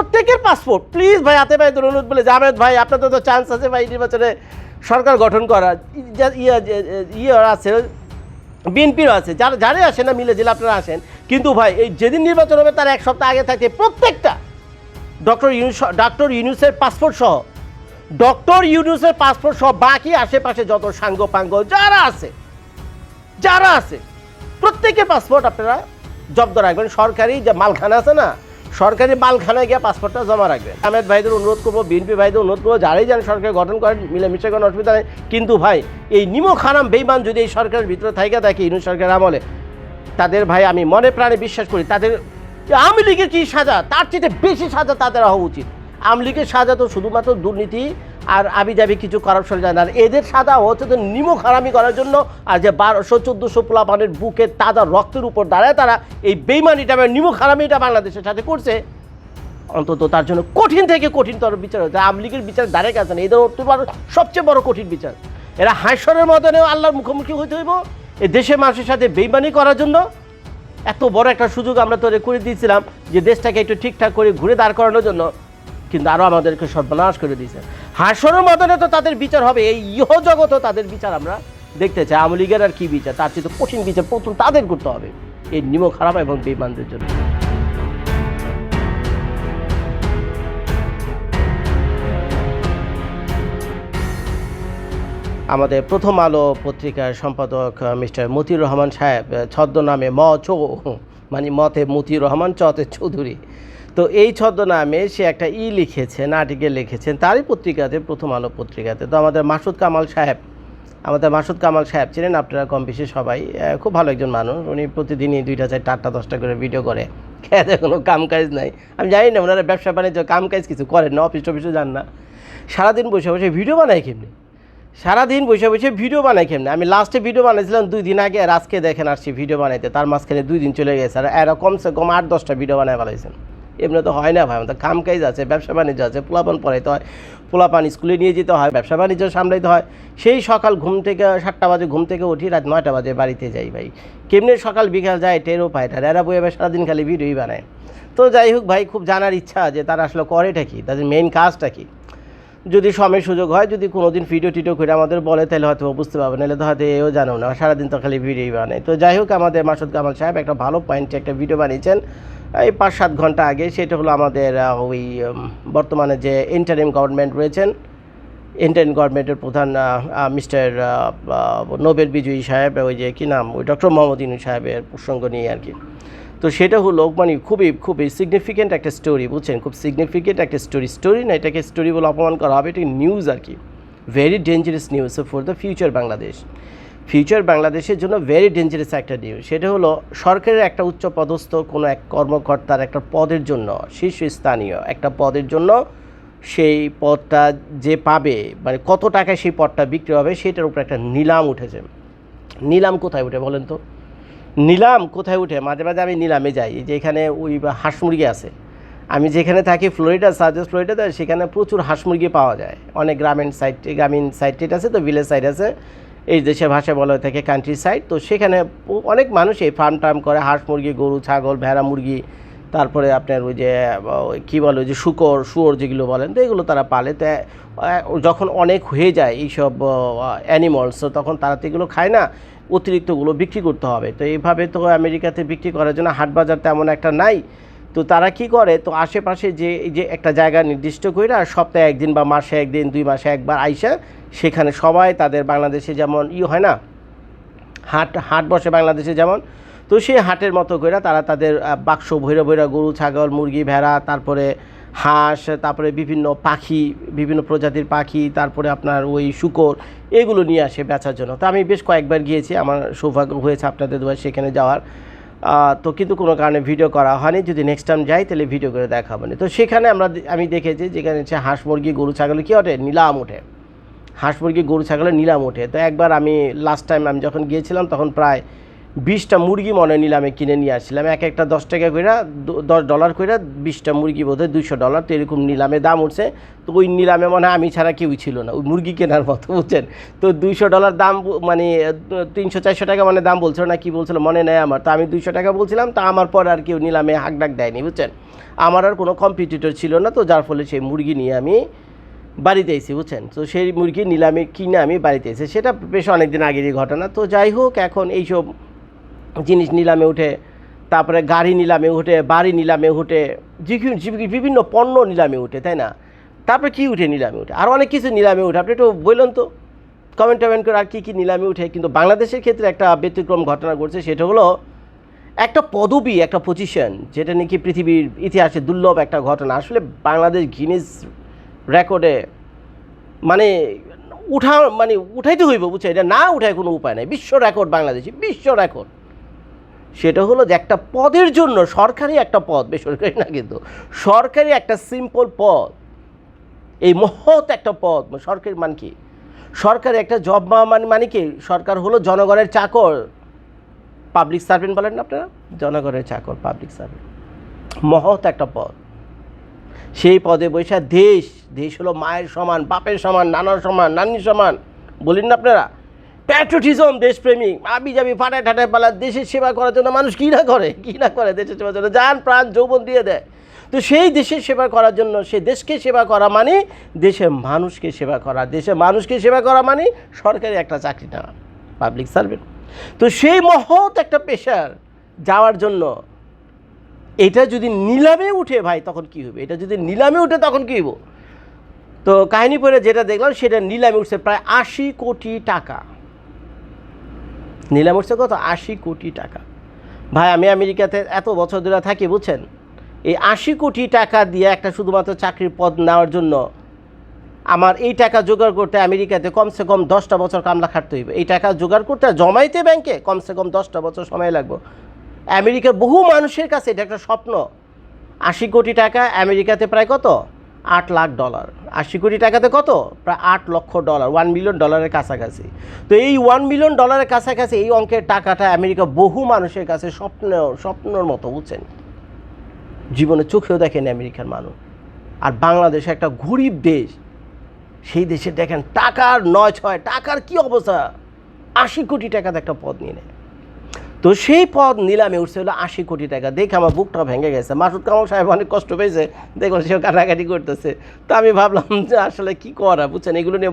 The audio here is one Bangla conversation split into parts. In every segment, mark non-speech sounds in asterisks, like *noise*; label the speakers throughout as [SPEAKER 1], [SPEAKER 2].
[SPEAKER 1] প্রত্যেকের পাসপোর্ট প্লিজ ভাই, হাতে ভাই অনুরোধ বলে জাভেদ ভাই, আপনাদের তো চান্স আছে ভাই, নির্বাচনে সরকার গঠন করার। যা- ইয়ে ইয়ে আছে বিএনপিরও আছে, যারা, যারাই আসেন না, মিলে জেলা আপনারা আসেন। কিন্তু ভাই, এই যেদিন নির্বাচন হবে, তার এক সপ্তাহ আগে থাকে প্রত্যেকটা ডক্টর ইউনুস ডক্টর ইউনুসের পাসপোর্ট সহ। ডক্টর ইউনুসের পাসপোর্ট সহ বাকি আশেপাশে যত সাঙ্গ পাঙ্গ যারা আছে যারা আছে, প্রত্যেকের পাসপোর্ট আপনারা জব্দ রাখবেন। সরকারি যে মালখানা আছে না সরকারি মালখানায় গিয়ে পাসপোর্টটা জমা রাখবেন আহমেদ ভাইদের অনুরোধ করব বিএনপি ভাইদের অনুরোধ করব, যারাই যেন সরকার গঠন করেন, মিলেমিশে কোনো অসুবিধা নেই। কিন্তু ভাই, এই নিমো খারাম বেইমান যদি এই সরকারের ভিতরে থাকে থাকে ইনু সরকারের আমলে, তাদের ভাই আমি মনে প্রাণে বিশ্বাস করি, তাদের আওয়ামী লীগের কি সাজা, তার চেয়ে বেশি সাজা তাদের হওয়া উচিত। আওয়ামী লীগের সাজা তো শুধুমাত্র দুর্নীতি আর আবি যাবি কিছু করাপশন যায় না। আর এদের সাদা হচ্ছে তো নিমো খারামি করার জন্য আর যে বারোশো, চোদ্দোশো পোলাপানের বুকে তাজা রক্তের উপর দাঁড়ায় তারা এই বেইমানিটা বা নিমো খারামিটা বাংলাদেশের সাথে করছে। অন্তত তার জন্য কঠিন থেকে কঠিনতর বিচার হচ্ছে আওয়ামী লীগের বিচার দাঁড়ে গেছে না। এদের সবচেয়ে বড় কঠিন বিচার। এরা হাস্যরের মতনেও আল্লাহর মুখোমুখি হইতে হইব। এ দেশের মানুষের সাথে বেইমানি করার জন্য এত বড় একটা সুযোগ আমরা তোরে করে দিয়েছিলাম যে দেশটাকে একটু ঠিকঠাক করে ঘুরে দাঁড় করানোর জন্য। কিন্তু আরও আমাদেরকে সর্বনাশ করে দিয়েছে। হাসরের মতনে তো তাদের বিচার হবে, এই ইহ জগতও তাদের বিচার আমরা দেখতে চাই। আওয়ামী লীগের আর কি বিচার? তার চেয়ে তো কঠিন বিচার প্রথম তাদের করতে হবে। এই নিম খারাপ এবং বেইমানদের জন্য। আমাদের প্রথম আলো পত্রিকার সম্পাদক মিস্টার মতিউর রহমান সাহেব ছদ্মনামে ম চো মানে মতে মতিউর রহমান চতে চৌধুরী। তো এই ছদ্মনামে সে একটা ই লিখেছেন আর্টিকেল লিখেছেন, তারই পত্রিকাতে, প্রথম আলো পত্রিকাতে। তো আমাদের মাসুদ কামাল সাহেব, আমাদের মাসুদ কামাল সাহেব ছিলেন, আপনারা কম বেশি সবাই খুব ভালো একজন মানুষ। উনি প্রতিদিনই দুইটা চারটা, আটটা, দশটা করে ভিডিও করে। খেতে কোনো কাম কাজ নাই। আমি জানি না, ওনারা ব্যবসা বাণিজ্য, কাম কাজ কিছু করেন না অফিস টফিসও যান না। সারাদিন বসে বসে ভিডিও বানায় কেমনি? সারাদিন বসে বসে ভিডিও বানাই কেমনে? আমি লাস্টে ভিডিও বানাইছিলাম দুই দিন আগে, আর আজকে দেখেন আসছি ভিডিও বানাইতে। তার মাঝখানে দুই দিন চলে গেছে, আর এরা কমসে কম আট, দশটা ভিডিও বানায় ফেলাইছেন। এমনি তো হয় না ভাই, আমাদের কাম কাজ আছে, ব্যবসা বাণিজ্য আছে, পোলাপান পড়াইতে হয়, পোলাপান স্কুলে নিয়ে যেতে হয়, ব্যবসা বাণিজ্য সামলাইতে হয়। সেই সকাল ঘুম থেকে সাতটা বাজে, ঘুম থেকে উঠি রাত নয়টা বাজে বাড়িতে যাই ভাই। কেমনে সকাল বিকাল যায় টেরও পায় না, এরা বই এবার সারাদিন খালি ভিডিওই বানায়। তো যাই হোক ভাই, খুব জানার ইচ্ছা যে তারা আসলে করেটা কি, তাদের মেইন কাজটা কী? যদি সময় সুযোগ হয়, যদি কোনোদিন ভিডিও টিডিও করে আমাদের বলে, তাহলে হয়তো বুঝতে পারবে, নাহলে তো হয়তো এও জানো না, সারাদিন তো খালি ভিডিওই বানায়। তো যাই হোক, আমাদের মাসুদ কামাল সাহেব একটা ভালো পয়েন্টে একটা ভিডিও বানিয়েছেন। এই পাঁচ সাত ঘণ্টা আগে, সেটা হলো আমাদের ওই বর্তমানে যে ইন্টারিম গভর্নমেন্ট রয়েছেন ইন্টারিম গভর্নমেন্টের প্রধান মিস্টার নোবেল বিজয়ী সাহেব, ওই যে, কী নাম, ওই ডক্টর মোহাম্মদ ইনু সাহেবের প্রসঙ্গ নিয়ে আর কি। তো সেটা হলো মানে খুবই খুবই সিগনিফিকেন্ট একটা স্টোরি বুঝছেন? খুব সিগনিফিকেন্ট একটা স্টোরি স্টোরি না, এটাকে স্টোরি বলে অপমান করা হবে, এটা নিউজ আর কি। Very dangerous news for the future Bangladesh future বাংলাদেশের জন্য ভেরি ডেঞ্জারাস একটা নিউজ সেটা হলো, সরকারের একটা উচ্চ পদস্থ কোনো এক কর্মকর্তার একটা পদের জন্য, শীর্ষস্থানীয় একটা পদের জন্য সেই পদটা যে পাবে মানে কত টাকায় সেই পদটা বিক্রি হবে সেটার উপর একটা নিলাম উঠেছে। নিলাম কোথায় উঠে বলেন তো? নিলাম কোথায় উঠে? মাঝে মাঝে আমি নিলামে যাই যে এখানে ওই হাঁস মুরগি আছে। আমি যেখানে থাকি ফ্লোরিডা সাউথ ফ্লোরিডাতে সেখানে প্রচুর হাঁস মুরগি পাওয়া যায়। অনেক গ্রামীণ সাইড গ্রামীণ সাইড আছে তো ভিলেজ সাইড আছে। এই দেশের ভাষায় বলা হয়ে থাকে কান্ট্রি সাইড তো সেখানে অনেক মানুষ এই ফার্ম টার্ম করে, হাঁস মুরগি, গরু, ছাগল, ভেড়া মুরগি, তারপরে আপনার ওই যে কী বলে, ওই যে শুকর, শুয়োর যেগুলো বলেন, তো এগুলো তারা পালে। তো যখন অনেক হয়ে যায় এইসব অ্যানিমলস তো তখন তারা তো এগুলো খায় না, অতিরিক্তগুলো বিক্রি করতে হবে। তো এইভাবে তো আমেরিকাতে বিক্রি করার জন্য হাট বাজার তেমন একটা নাই। তো তারা কি করে? তো আশেপাশে যে, এই যে একটা জায়গা নির্দিষ্ট করে আর সপ্তাহে একদিন বা মাসে একদিন, দুই মাসে একবার আইসা সেখানে সবাই তাদের বাংলাদেশে যেমন ই হয় না? হাট হাট বসে বাংলাদেশে যেমন। তো সেই হাটের মতো করে তারা তাদের বাক্স ভৈরা ভৈরা গরু, ছাগল, মুরগি, ভেড়া, তারপরে হাঁস, তারপরে বিভিন্ন পাখি, বিভিন্ন প্রজাতির পাখি, তারপরে আপনার ওই শুকর, এগুলো নিয়ে আসে বেচার জন্য। তো আমি বেশ কয়েকবার গিয়েছি, আমার সৌভাগ্য হয়েছে আপনাদের দুবার সেখানে যাওয়ার। তো কিন্তু কোনো কারণে ভিডিও করা হয়নি। যদি নেক্সট টাইম যাই, তাহলে ভিডিও করে দেখা না। তো সেখানে আমরা আমি দেখেছি যেখানে হচ্ছে হাঁস মুরগি, গরু, ছাগল কী ওঠে? নিলাম ওঠে। হাঁস মুরগি, গরু, ছাগলের নিলাম ওঠে। তো একবার আমি লাস্ট টাইম আমি যখন গিয়েছিলাম, তখন প্রায় বিশটা মুরগি মনে নিলামে কিনে নিয়ে আসছিলাম। এক একটা দশ টাকা করে দশ ডলার করে বিশটা মুরগি বোধ হয় দুইশো ডলার তো এরকম নিলামে দাম উঠছে। তো ওই নিলামে মনে হয় আমি ছাড়া কেউই ছিল না, ওই মুরগি কেনার মতো, বুঝছেন? তো দুইশো ডলার দাম মানে তিনশো, চারশো টাকা মানে দাম বলছিল না কি বলছিল মনে নেই আমার। তো আমি দুইশো টাকা বলছিলাম, তা আমার পর আর কেউ নিলামে হাক ডাক দেয়নি, বুঝছেন? আমার আর কোনো কম্পিটিটর ছিল না, তো যার ফলে সেই মুরগি নিয়ে আমি বাড়িতে এসেছি বুঝছেন? তো সেই মুরগি নিলামে কিনে আমি বাড়িতে এসেছি সেটা বেশ অনেক দিন আগেরই ঘটনা। তো যাই হোক, এখন এইসব জিনিস নিলামে উঠে, তারপরে গাড়ি নিলামে উঠে, বাড়ি নিলামে উঠে বিভিন্ন পণ্য নিলামে উঠে, তাই না? তারপরে কি উঠে নিলামে উঠে? আর অনেক কিছু নিলামে উঠে। আপনি একটু বললেন তো কমেন্ট টমেন্ট করে আর কী কী নিলামে উঠে। কিন্তু বাংলাদেশের ক্ষেত্রে একটা ব্যতিক্রম ঘটনা ঘটছে, সেটা হলো একটা পদবি, একটা পজিশন যেটা নাকি পৃথিবীর ইতিহাসে দুর্লভ একটা ঘটনা। আসলে বাংলাদেশ গিনিস রেকর্ডে মানে উঠা মানে উঠাইতে হইব বুঝছে এটা না উঠায় কোনো উপায় নেই। বিশ্ব রেকর্ড বাংলাদেশি, বিশ্ব রেকর্ড সেটা হলো যে একটা পদের জন্য, সরকারি একটা পদ, বেসরকারি না কিন্তু, সরকারি একটা সিম্পল পদ, এই মহৎ একটা পদ, সরকারি মান কি? সরকারি একটা জব মানে মানে কি? সরকার হলো জনগণের চাকর। পাবলিক সার্ভেন্ট বলেন না আপনারা? জনগণের চাকর পাবলিক সার্ভেন্ট মহৎ একটা পদ। সেই পদে বৈশা দেশ দেশ হলো মায়ের সমান, বাপের সমান, নানার সমান, নানির সমান, বলেন না আপনারা? প্যাট্রোটিজম দেশপ্রেমিক আবি যাবি ফাটায় ঠাটায় পালা, দেশের সেবা করার জন্য মানুষ কী না করে? কী না করে দেশের সেবার জন্য? যান প্রাণ যৌবন দিয়ে দেয়। তো সেই দেশের সেবা করার জন্য, সে দেশকে সেবা করা মানে দেশের মানুষকে সেবা করা। দেশের মানুষকে সেবা করা মানে সরকারি একটা চাকরি নেওয়া পাবলিক সার্ভেন্ট তো সেই মহৎ একটা পেশার যাওয়ার জন্য, এটা যদি নিলামে উঠে ভাই, তখন কি হবে? এটা যদি নিলামে উঠে, তখন কি হইব? তো কাহিনী পড়ে যেটা দেখলাম, সেটা নিলামে উঠছে প্রায় আশি কোটি টাকা। নিলামে উঠছে কত? আশি কোটি টাকা। ভাই, আমি আমেরিকাতে এত বছর ধরে থাকি, বুঝছেন? এই আশি কোটি টাকা দিয়ে একটা শুধুমাত্র চাকরির পদ নেওয়ার জন্য আমার এই টাকা জোগাড় করতে আমেরিকাতে কমসে কম দশটা বছর কামলা খাটতে হইবে। এই টাকা জোগাড় করতে জমাইতে ব্যাংকে কমসে কম দশটা বছর সময় লাগবে। আমেরিকার বহু মানুষের কাছে এটা একটা স্বপ্ন। আশি কোটি টাকা আমেরিকাতে প্রায় কত? আট লাখ ডলার। আশি কোটি টাকাতে কত? প্রায় আট লক্ষ ডলার, ওয়ান মিলিয়ন ডলারের কাছাকাছি। তো এই ওয়ান মিলিয়ন ডলারের কাছাকাছি এই অঙ্কের টাকাটা আমেরিকা বহু মানুষের কাছে স্বপ্ন, স্বপ্নর মতো, বুঝছেন? জীবনে চোখেও দেখেন আমেরিকার মানুষ। আর বাংলাদেশ একটা গরিব দেশ। সেই দেশে দেখেন টাকার নয় ছয়, টাকার কি অবস্থা? আশি কোটি টাকাতে একটা পদ নিয়ে নেয়। তো সেই পদ নিলামে উঠছে হলো আশি কোটি টাকা। দেখে আমার বুকটা ভেঙে গেছে। মাসুদ কামাল সাহেব অনেক কষ্ট পেয়েছে। দেখলাম সেও কাটাকাটি করতেছে। তো আমি ভাবলাম, যে, আসলে কি করা? বুঝছেন, এগুলো নিয়ে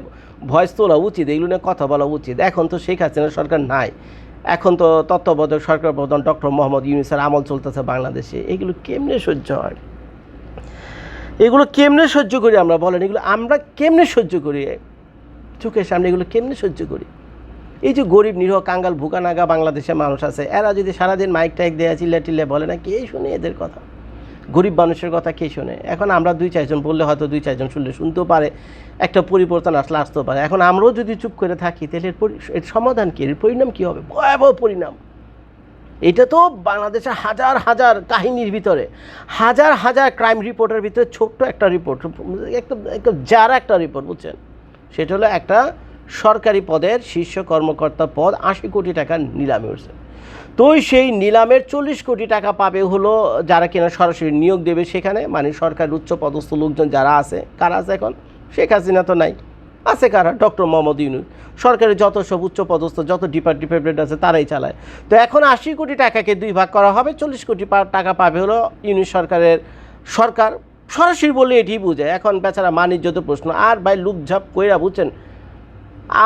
[SPEAKER 1] ভয়েস তোলা উচিত, এগুলো নিয়ে কথা বলা উচিত। এখন তো শেখ হাসিনা সরকার নাই। এখন তো তত্ত্বাবধায়ক সরকার প্রধান ডক্টর মোহাম্মদ ইউনিসের আমল চলতেছে বাংলাদেশে। এগুলো কেমনে সহ্য হয়? এগুলো কেমনে সহ্য করি আমরা বলেন? এগুলো আমরা কেমনে সহ্য করি? চোখের সামনে এগুলো কেমনে সহ্য করি? এই যে গরিব, নিরহ, কাঙ্গাল, ভুকানাগা বাংলাদেশের মানুষ আছে, এরা যদি সারাদিন মাইক টাইক দেয়া, চিল্লা টিল্লে বলে না, কে শুনে এদের কথা? গরিব মানুষের কথা কে শোনে? এখন আমরা দুই চারজন বললে হয়তো দুই চারজন শুনলে শুনতেও পারে, একটা পরিবর্তন আসলে আসতেও পারে। এখন আমরাও যদি চুপ করে থাকি, তাহলে এর সমাধান কী? এর পরিণাম কী হবে? ভয়াবহ পরিণাম। এটা তো বাংলাদেশে হাজার হাজার কাহিনীর ভিতরে, হাজার হাজার ক্রাইম রিপোর্টের ভিতরে ছোট্ট একটা রিপোর্ট একদম একদম যারা একটা রিপোর্ট বুঝছেন? সেটা হলো একটা সরকারি পদের শীর্ষ কর্মকর্তা পদ আশি কোটি টাকা নিলামে উঠছে। তো সেই নিলামের চল্লিশ কোটি টাকা পাবে হলো যারা কিনা সরাসরি নিয়োগ দেবে সেখানে মানে সরকার উচ্চ পদস্থ লোকজন যারা আছে, কারা আছে এখন? শেখ হাসিনা তো নাই। আছে কারা? ডক্টর মোহাম্মদ ইউনুস। সরকারের যত সব উচ্চ পদস্থ, যত ডিপার্ট ডিপার্টমেন্ট আছে, তারাই চালায়। তো এখন আশি কোটি টাকাকে দুই ভাগ করা হবে, চল্লিশ কোটি টাকা পাবে হলো ইউনুস সরকারের সরকার। সরাসরি বলে এটি বুঝে এখন বেচারা মানিজ্যত প্রশ্ন, আর ভাই লুপঝাপ কইরা বুঝছেন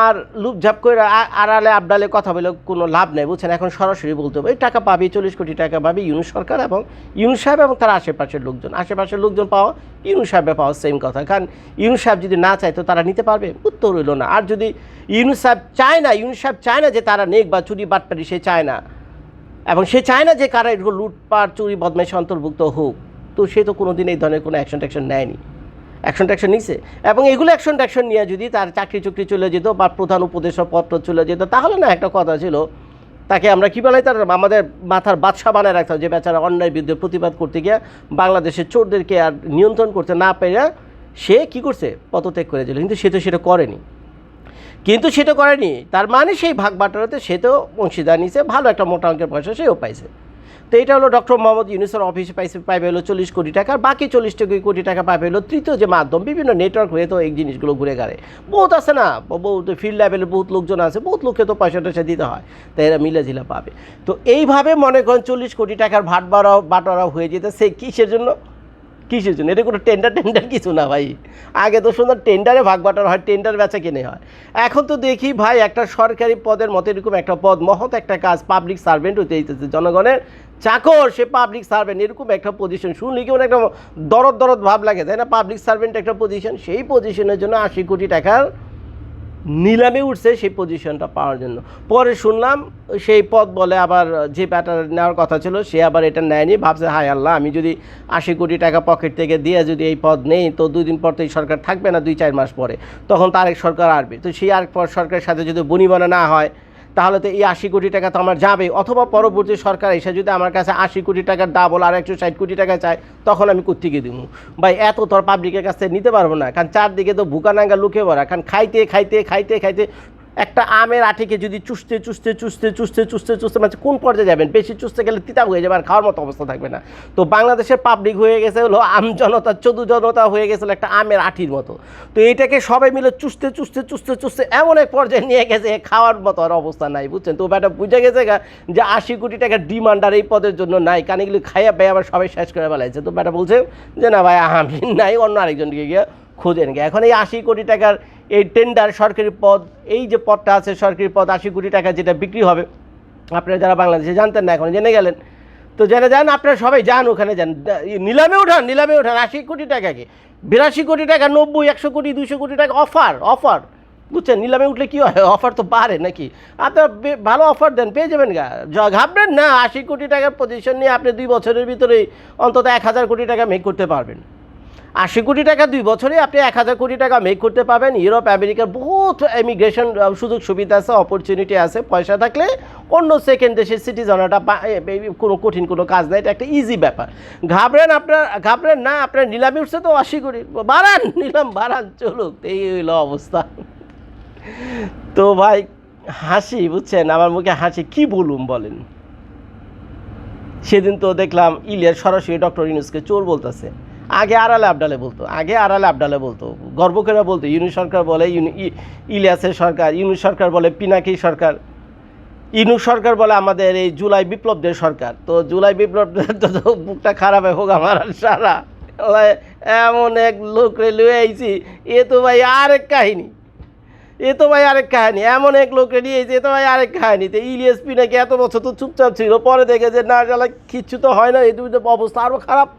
[SPEAKER 1] আর লুপঝাপ করে আড়ালে আবডালে কথা বলে কোনো লাভ নেই, বুঝছেন? এখন সরাসরি বলতে হবে, এই টাকা পাবি, চল্লিশ কোটি টাকা পাবি, ইউনুস সরকার এবং ইউনুস সাহেব এবং তার আশেপাশের লোকজন। আশেপাশের লোকজন পাওয়া, ইউনুস সাহেবে পাওয়া সেম কথা। কারণ ইউনুস সাহেব যদি না চায় তো তারা নিতে পারবে? উত্তর রইল না। আর যদি ইউনুস সাহেব চায় না, ইউনুস সাহেব চায় না যে তারা নেক বা চুরি বাটপারি, সে চায় না। এবং সে চায় না যে কারা এগুলো লুটপাট, চুরি, বদমাইশে অন্তর্ভুক্ত হোক। তো সে তো কোনো দিন এই ধরনের কোনো অ্যাকশন ট্যাকশন নেয়নি। অ্যাকশন ট্যাকশন নিছে। এবং এগুলো অ্যাকশন ট্যাকশন নিয়ে যদি তার চাকরি চুকরি চলে যেত বা প্রধান উপদেশক পত্র চলে যেত, তাহলে না একটা কথা ছিল, তাকে আমরা কী বলাই তার আমাদের মাথার বাদশা বানায় রাখতাম যে বেচারা অন্যায় বিরুদ্ধে প্রতিবাদ করতে গিয়ে বাংলাদেশের চোরদেরকে আর নিয়ন্ত্রণ করতে না পেরে সে কি করছে? পদত্যাগ করে দিল। কিন্তু সে তো সেটা করেনি। কিন্তু সেটা করেনি। তার মানে সেই ভাগ বাটোয়ারাতে সে তো অংশীদার নিছে, ভালো একটা মোটা অঙ্কের পয়সা সেও পাইছে। তো এটা হলো ডক্টর মোহাম্মদ ইউনুসের অফিসে পাইছে পাইবে হলো চল্লিশ কোটি টাকা আর বাকি চল্লিশ কোটি টাকা পাইবে হলো তৃতীয় যে মাধ্যম, বিভিন্ন নেটওয়ার্ক হয়ে তো এই জিনিসগুলো ঘুরে গাড়ে। বহুত আছে না? বহুত ফিল্ড লেভেলে বহুত লোকজন আছে, বহুত লোককে তো পয়সা টয়সা দিতে হয়, তাই এরা মিলে ঝিলা পাবে। তো এইভাবে মনে করেন চল্লিশ কোটি টাকার ভাট বাড়াও বাটোয়ারা হয়ে যেতে সে কিসের জন্য? কিসের জন্য? এটা কোনো টেন্ডার টেন্ডার কিছু না ভাই। আগে তো সুন্দর টেন্ডারে ভাগ বাটার হয় টেন্ডার বেচা কিনে হয়। এখন তো দেখি ভাই, একটা সরকারি পদের মতো এরকম একটা পদ, মহৎ একটা কাজ পাবলিক সার্ভেন্ট হতে হইতেছে। জনগণের চাকর, সে পাবলিক সার্ভেন্ট এরকম একটা পজিশন শুনলে কেমন একটা দরদ দরদ ভাব লাগে, তাই না? পাবলিক সার্ভেন্ট একটা পজিশন সেই পজিশনের জন্য আশি কোটি টাকার নিলামে উঠছে সেই পজিশনটা পাওয়ার জন্য। পরে শুনলাম সেই পদ বলে আবার যে ব্যাটার নেওয়ার কথা ছিল, সে আবার এটা নেয়নি। ভাবছে, হায় আল্লাহ, আমি যদি আশি কোটি টাকা পকেট থেকে দিয়ে যদি এই পদ নেই, তো দুই দিন পর তো এই সরকার থাকবে না, দুই চার মাস পরে। তখন তো আরেক সরকার আসবে। তো সেই আরেক সরকারের সাথে যদি বনিবনা না হয় তাহলে তো এই আশি কোটি টাকা তো আমার যাবে অথবা পরবর্তী সরকার এসে যদি আমার কাছে আশি কোটি টাকার ডাবল আর একশো ষাট কোটি টাকা চায়, তখন আমি কোথেকে দিব? ভাই, এত তোর পাবলিকের কাছ নিতে পারব না, কারণ চারদিকে তো ভুকানাঙ্গা লুকে ভরা কারণ খাইতে খাইতে খাইতে খাইতে একটা আমের আটিকে যদি চুষতে চুষতে চুষতে চুষতে চুষতে চুষতে মানে কোন পর্যায়ে যাবেন? বেশি চুষতে গেলে তিতা হয়ে যাবে আর খাওয়ার মতো অবস্থা থাকবে না। তো বাংলাদেশের পাবলিক হয়ে গেছে হলো আম জনতা, চদু জনতা হয়ে গেছিল একটা আমের আটির মতো। তো এইটাকে সবাই মিলে চুষতে চুষতে চুষতে চুষতে এমন এক পর্যায়ে নিয়ে গেছে, খাওয়ার মতো আর অবস্থা নাই, বুঝছেন? তো ব্যাটা বুঝে গেছে যে আশি কোটি টাকার ডিমান্ড আর এই পদের জন্য নাই। কারণ এগুলো খাইয়া পেয়ে আবার সবাই শেষ করে ফেলাইছে। তো ব্যাটা বলছে যে, না ভাই আমি নাই। অন্য আরেকজনকে গিয়ে খোঁজেন গিয়ে এখন এই আশি কোটি টাকার এই টেন্ডার সরকারি পদ, এই যে পদটা আছে সরকারি পদ আশি কোটি টাকা যেটা বিক্রি হবে, আপনারা যারা বাংলাদেশে জানতেন না এখন জেনে গেলেন। তো জেনে যান, আপনারা সবাই যান ওখানে, যান। নিলামে ওঠান নিলামে ওঠান আশি কোটি টাকাকে। বিরাশি কোটি টাকা, নব্বই, একশো কোটি দুশো কোটি টাকা অফার অফার বুঝছেন? নিলামে উঠলে কী হয়? *laughs* অফার তো বাড়ে নাকি? আপনার ভালো অফার দেন, পেয়ে যাবেন গা। ঘাবড়েন না, আশি কোটি টাকার পজিশন নিয়ে আপনি দুই বছরের ভিতরেই অন্তত এক হাজার কোটি টাকা মেক করতে পারবেন। আশি কোটি টাকা দুই বছরে আপনি এক হাজার কোটি টাকা মেক করতে পারবেন। ইউরোপ, আমেরিকার বহুত ইমিগ্রেশন সুযোগ সুবিধা আছে অপরচুনিটি আছে, পয়সা থাকলে অন্য সেকেন্ড দেশের সিটিজনটা কোনো কঠিন কোনো কাজ নেই, এটা একটা ইজি ব্যাপার। ঘাবড়েন আপনার, ঘাবড়েন না, আপনার নিলামে উঠছে তো আশি কোটি। বাড়ান, নিলাম বাড়ান চলুক এই হইল অবস্থা। তো ভাই, হাসি, বুঝছেন? আমার মুখে হাসি, কি বলুম বলেন? সেদিন তো দেখলাম, ইলিয়ার সরাসরি ডক্টর ইউনুসকে চোর বলতেছে। আগে আড়ালে আবডালে বলতো, আগে আড়ালে আবডালে বলতো। গর্ব করে বলতো, ইউনু সরকার বলে ইলিয়াসের সরকার, ইউনু সরকার বলে পিনাকি সরকার। ইনু সরকার বলে আমাদের এই জুলাই বিপ্লবদের সরকার। তো জুলাই বিপ্লবদের তো বুকটা খারাপ হোক আমার সারা। এমন এক লোক রেলওয়ে আইছি, এ তো ভাই আরেক কাহিনী। এ তো ভাই আরেক কাহিনী, এমন এক লোক রেডি হয়েছে এ তো ভাই আরেক কাহিনী। তো ইলিয়াস পিনাকি এত বছর তো চুপচাপ ছিল, পরে দেখে যে না জ্বালা কিচ্ছু তো হয় না, এই অবস্থা আরও খারাপ।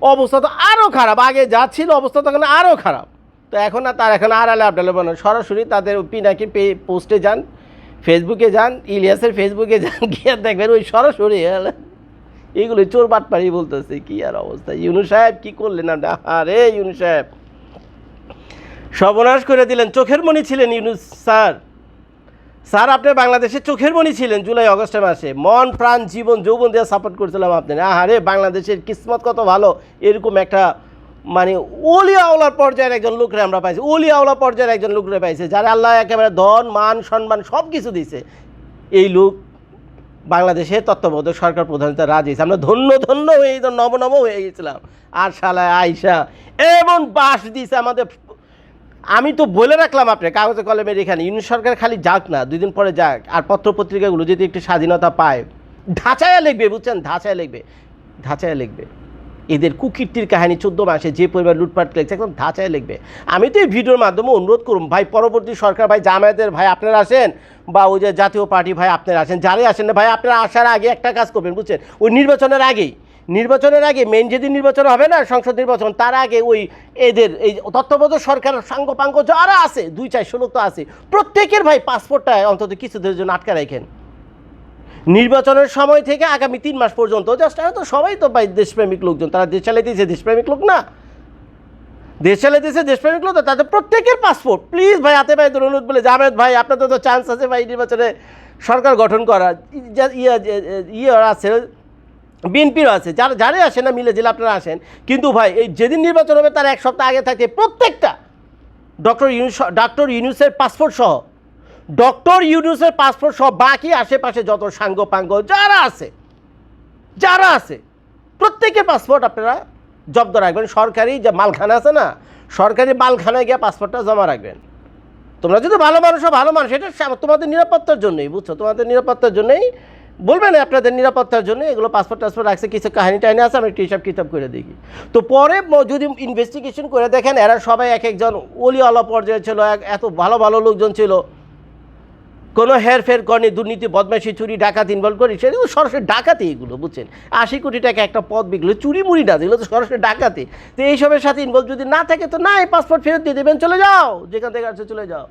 [SPEAKER 1] অবস্থা তো আরও খারাপ। আগে যা ছিল অবস্থা তখন আরও খারাপ। তো এখন আর তার এখন আর আলে আপডালে বানান সরাসরি তাদের পিনাকি পে পোস্টে যান ফেসবুকে যান, ইলিয়াসের ফেসবুকে যান, গিয়ে দেখবেন ওই সরাসরি এলা- এইগুলো চোর বাটপাড়ি বলতেছে, কি আর অবস্থা? ইউনু সাহেব কি করলেন না? আরে ইউনু সাহেব। সর্বনাশ করে দিলেন, চোখের মণি ছিলেন ইউনুস স্যার। স্যার, আপনি বাংলাদেশে চোখের মণি ছিলেন জুলাই, অগস্টের মাসে। মন, প্রাণ, জীবন, যৌবন দিয়ে সাপোর্ট করছিলাম আপনি আহারে, বাংলাদেশের কিসমত কত ভালো, এরকম একটা মানে ওলিয়া আওলার পর্যায়ের একজন লোকরে আমরা পাইছি। ওলিয়া আওলা পর্যায়ের একজন লোকরে পাইছে, যারা আল্লাহ একেবারে ধন, মান, সম্মান সব কিছু দিছে। এই লোক বাংলাদেশের তত্ত্বাবধায়ক সরকার প্রধানত রাজি আমরা ধন্য ধন্য হয়ে নব নব হয়ে গেছিলাম। আর শালায় আয়সা এমন বাস দিছে আমাদের আমি তো বলে রাখলাম আপনি কাগজে কলমের এখানে ইউনিট সরকার খালি যাক না, দুই দিন পরে যাক। আর পত্রপত্রিকাগুলো যদি একটু স্বাধীনতা পায় ধাঁচায় লিখবে, বুঝছেন? ধাঁচায় লিখবে ধাঁচায় লিখবে। এদের কুকীর্তির কাহিনী চোদ্দ মাসে যে পরিমাণ লুটপাট লেগেছে একদম ধাঁচায় লিখবে। আমি তো এই ভিডিওর মাধ্যমে অনুরোধ করুন, ভাই, পরবর্তী সরকার, ভাই, জামায়াতের ভাই, আপনারা আসেন, বা ওই যে জাতীয় পার্টি, ভাই, আপনারা আসেন। যারাই আসেন না, ভাই, আপনারা আসার আগে একটা কাজ করবেন, বুঝছেন? ওই নির্বাচনের আগেই। নির্বাচনের আগে মেন যেদিন নির্বাচন হবে না সংসদ নির্বাচন তার আগে ওই এদের এই তত্ত্বাবধায়ক সরকার সাঙ্গপাঙ্গ যারা আছে দুই চারশো লোক তো আছে প্রত্যেকের ভাই পাসপোর্টটা অন্তত কিছুদের জন্য আটকা রাখেন নির্বাচনের সময় থেকে আগামী তিন মাস পর্যন্ত জাস্ট তো সবাই তো ভাই দেশপ্রেমিক লোকজন তারা দেশ চালাইতেছে দেশপ্রেমিক লোক না দেশ চালাইতেছে দেশপ্রেমিক লোক তো তাদের প্রত্যেকের পাসপোর্ট প্লিজ ভাই হাতে ভাই অনুরোধ বলে জাভেদ ভাই আপনাদের তো চান্স আছে ভাই নির্বাচনে সরকার গঠন করা ইয়ে ইয়ে আছে বিএনপিরও আছে, যারা যারাই আসেন না, মিলে জেলা আপনারা আসেন। কিন্তু ভাই, এই যেদিন নির্বাচন হবে, তার এক সপ্তাহ আগে থাকে প্রত্যেকটা ডক্টর ইউনুস ডক্টর ইউনুসের পাসপোর্ট সহ। ডক্টর ইউনুসের পাসপোর্ট সহ বাকি আশেপাশে যত সাঙ্গ পাঙ্গ, যারা আছে যারা আছে, প্রত্যেকের পাসপোর্ট আপনারা জব্দ রাখবেন। সরকারি যে মালখানা আছে না, সরকারি মালখানায় গিয়ে পাসপোর্টটা জমা রাখবেন। তোমরা যদি ভালো মানুষ ভালো মানুষ, এটা তোমাদের নিরাপত্তার জন্যই, বুঝছ? তোমাদের নিরাপত্তার জন্যই বলবেন আপনাদের নিরাপত্তার জন্য, এগুলো পাসপোর্ট টাসপোর্ট রাখছে, কিছু কাহিনী টাহিনী আছে, আমি একটু হিসাব কিতাব করে দেখি। তো পরে যদি ইনভেস্টিগেশন করে দেখেন, এরা সবাই এক একজন অলি আলা পর্যায়ে ছিল এত ভালো ভালো লোকজন ছিল। কোনো হেরফের করেনি, দুর্নীতি বদমাশি চুরি, ডাকাতি ইনভলভ করি সেগুলো সরাসরি ডাকাতি এগুলো, বুঝছেন? আশি কোটি টাকা একটা পদ বিকলো চুরি মুড়ি না এগুলো তো সরাসরি ডাকাতি। তো এইসবের সাথে ইনভলভ যদি না থাকে, তো না, এই পাসপোর্ট ফেরত দিয়ে দেবেন, চলে যাও, যেখান থেকে আসছে চলে যাও।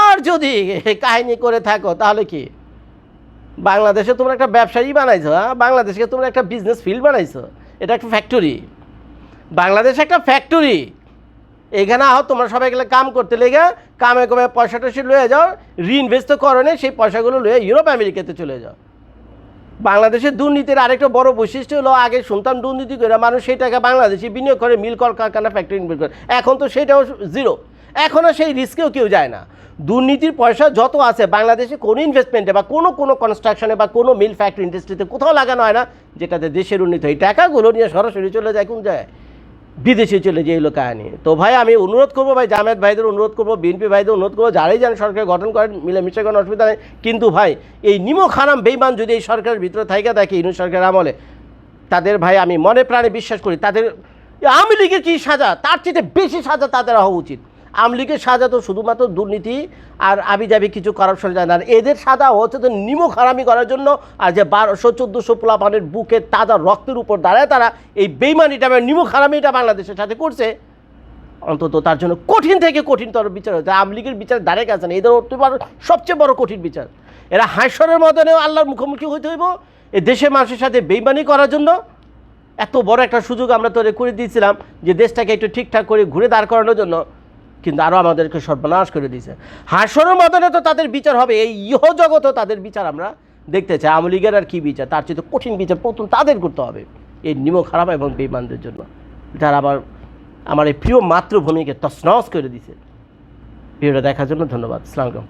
[SPEAKER 1] আর যদি কাহিনী করে থাকো, তাহলে কি? বাংলাদেশে তোমরা একটা ব্যবসায়ী বানাইছো হ্যাঁ? বাংলাদেশকে তোমরা একটা বিজনেস ফিল্ড বানাইছো। এটা একটা ফ্যাক্টরি বাংলাদেশ একটা ফ্যাক্টরি এখানে আহ তোমরা সবাই গেলে কাম করতে লেগে কামে কমে পয়সা টয়সা লয়ে যাও রিইনভেস্ট করে নে, সেই পয়সাগুলো লয়ে ইউরোপ আমেরিকাতে চলে যাও। বাংলাদেশের দুর্নীতির আরেকটা বড় বৈশিষ্ট্য হলো আগে শুনতাম দুর্নীতি করে মানুষ সেই টাকা বাংলাদেশে বিনিয়োগ করে মিল কল কারখানা ফ্যাক্টরি ইনভেস্ট করে। এখন তো সেটাও জিরো এখনও সেই রিস্কেও কেউ যায় না। দুর্নীতির পয়সা যত আছে, বাংলাদেশে কোনো ইনভেস্টমেন্টে বা কোনো কোনো কনস্ট্রাকশনে বা কোনো মিল ফ্যাক্টরি ইন্ডাস্ট্রিতে কোথাও লাগানো হয় না, যেটাতে দেশের উন্নতি হয়। টাকাগুলো নিয়ে সরাসরি চলে যায় কোন যায় বিদেশে চলে যে এলো কাহিনী তো ভাই, আমি অনুরোধ করব ভাই, জামায়াত ভাইদের অনুরোধ করব, বিএনপি ভাইদের অনুরোধ করব, যারাই যান সরকার গঠন করেন, মিলেমিশে কোনো অসুবিধা নেই। কিন্তু ভাই, এই নিমক হারাম বেইমান যদি এই সরকারের ভিতরে থাইকা থাকে ইনু সরকার আমলে, তাদের ভাই, আমি মনে প্রাণে বিশ্বাস করি, তাদের আওয়ামী লীগের কী সাজা? তার চেয়ে বেশি সাজা তাদের হওয়া উচিত। আওয়ামী লীগের সাজা তো শুধুমাত্র দুর্নীতি আর আবিজাবি কিছু করাপশন যায় না। এদের সাজা হচ্ছে তো নিমক হারামি করার জন্য আর যে বারোশো, চোদ্দোশো পোলাপানের বুকে তাজা রক্তের উপর দাঁড়ায় তারা এই বেইমানিটা বা নিমক হারামিটা বাংলাদেশের সাথে করছে। অন্তত তার জন্য কঠিন থেকে কঠিনতর বিচার হচ্ছে আওয়ামী লীগের বিচার দাঁড়ে গেছে না। এদের সবচেয়ে বড় কঠিন বিচার। এরা হাস্যরের মতনেও আল্লাহর মুখোমুখি হইতে হইব। এই দেশের মানুষের সাথে বেইমানি করার জন্য এত বড় একটা সুযোগ আমরা তোরে করে দিয়েছিলাম যে দেশটাকে একটু ঠিকঠাক করে ঘুরে দাঁড় করানোর জন্য। কিন্তু আরও আমাদেরকে সর্বনাশ করে দিয়েছে। হাসরের মতনে তো তাদের বিচার হবে, এই ইহ জগতও তাদের বিচার আমরা দেখতে চাই। আওয়ামী লীগের আর কী বিচার? তার চেয়ে তো কঠিন বিচার প্রথম তাদের করতে হবে, এই নিম খারাপ এবং বেইমানদের জন্য। যারা আবার আমার এই প্রিয় মাতৃভূমিকে তসনস করে দিছে ভিডিওটা দেখার জন্য ধন্যবাদ। আলাইকুম।